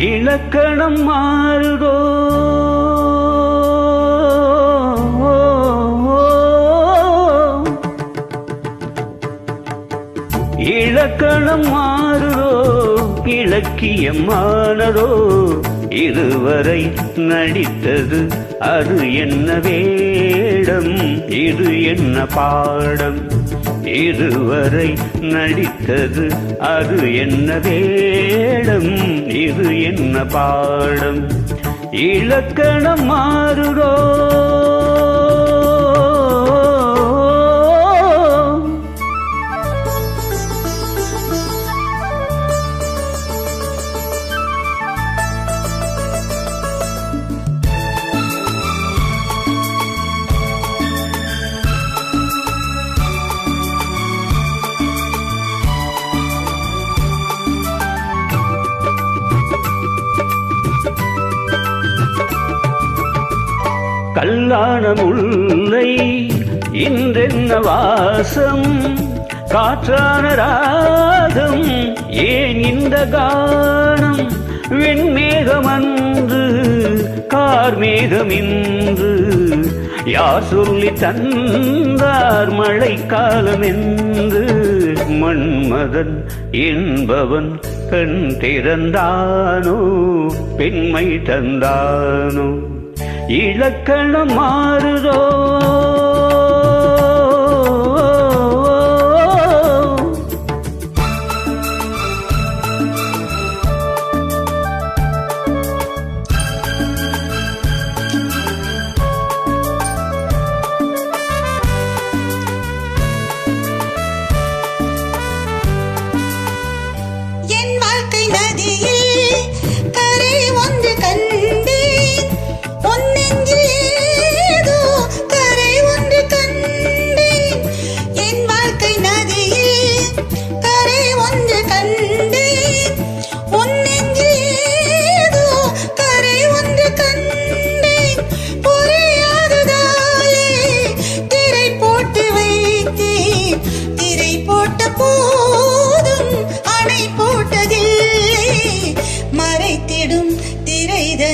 இலக்கணம் மாறுதோ? இலக்கணம் மாறுதோ? இலக்கியம் மானதோ இதுவரை நடித்தது அது என்ன வேடம்? இது என்ன பாடம்? இதுவரை நடித்தது அது என்ன வேடம்? இது என்ன பாடம்? இலக்கணம் மாறுதோ? கல்லான முல்லை இன்றென்ன வாசம்? காற்றான ராகம் ஏன் இந்த கானம்? விண்மேகம் அன்று கார்மேகம் இன்று யார் சொல்லி தந்தார் மழைக்காலம் என்று மன்மதன் என்பவன் கண் திறந்தானோ பெண்மை தந்தானோ? இலக்கணம் மாறுதோ?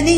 திரைதனை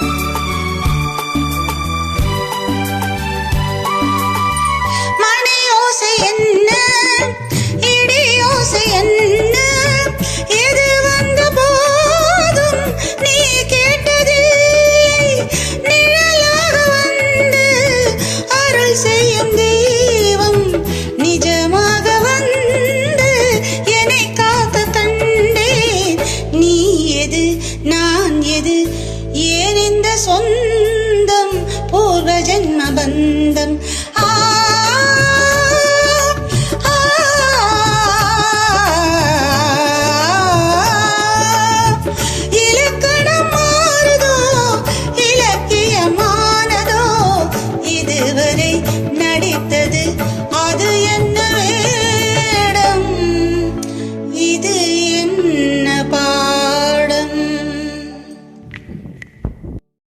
எது